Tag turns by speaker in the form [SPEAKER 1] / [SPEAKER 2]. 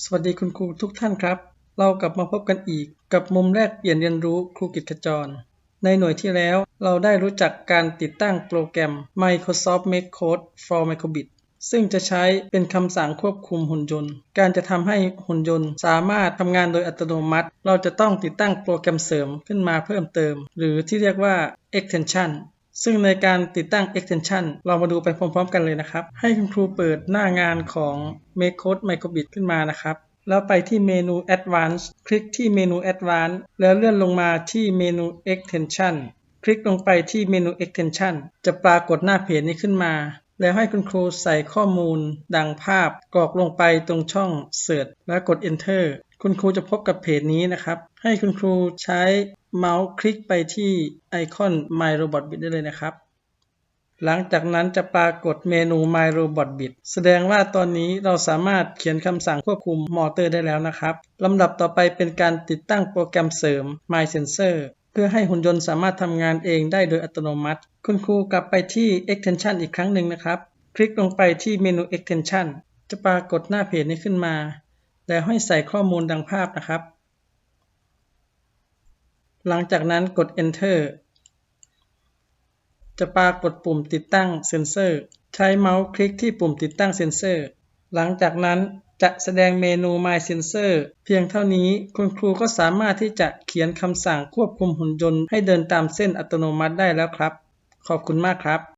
[SPEAKER 1] สวัสดีคุณครูทุกท่านครับ เรากลับมาพบกันอีก กับมุมแรกเปลี่ยนเรียนรู้ครูกิจขจร ในหน่วยที่แล้วเราได้รู้จักการติดตั้งโปรแกรม Microsoft Make Code for Microbit ซึ่งจะใช้เป็นคำสั่งควบคุมหุ่นยนต์ การจะทำให้หุ่นยนต์สามารถทำงานโดยอัตโนมัติ เราจะต้องติดตั้งโปรแกรมเสริมขึ้นมาเพิ่มเติม หรือที่เรียกว่า extension ซึ่งในการติดตั้ง extension เรามาดูไปพร้อมๆ กันเลยนะครับ ให้คุณครูเปิดหน้างานของ Make Code Microbit ขึ้นมานะครับ แล้วไปที่เมนู Advanced คลิกที่เมนู Advanced แล้วเลื่อนลงมาที่เมนู Extension คลิกลงไปที่เมนู Extension จะปรากฏหน้าเพจนี้ขึ้นมา แล้วให้คุณครูใส่ข้อมูล ดังภาพกรอกลงไปตรงช่อง Search แล้วกด Enter คุณครูจะพบกับเพจนี้นะครับ ให้คุณครูใช้เมาส์คลิกไปที่ไอคอน My Robot Bit ได้เลยนะครับ หลังจากนั้นจะปรากฏเมนู My Robot Bit แสดงว่าตอนนี้เราสามารถเขียนคำสั่งควบคุมมอเตอร์ได้แล้วนะครับลำดับต่อไปเป็นการติดตั้งโปรแกรมเสริม My Sensor เพื่อให้หุ่นยนต์สามารถทำงานเองได้โดยอัตโนมัติ คุณครูกลับไปที่ Extension อีกครั้งหนึ่งนะครับ คลิกลงไปที่เมนู Extension จะปรากฏหน้าเพจนี้ขึ้นมา แล้วให้ใส่ข้อมูลดังภาพนะครับ หลังจากนั้นกด Enter จะปรากฏปุ่มติดตั้งเซ็นเซอร์ ใช้เมาส์คลิกที่ปุ่มติดตั้งเซ็นเซอร์ หลังจากนั้นจะแสดงเมนู My Sensor เพียงเท่านี้คุณครูก็สามารถที่จะเขียนคำสั่งควบคุมหุ่นยนต์ให้เดินตามเส้นอัตโนมัติได้แล้วครับ ขอบคุณมากครับ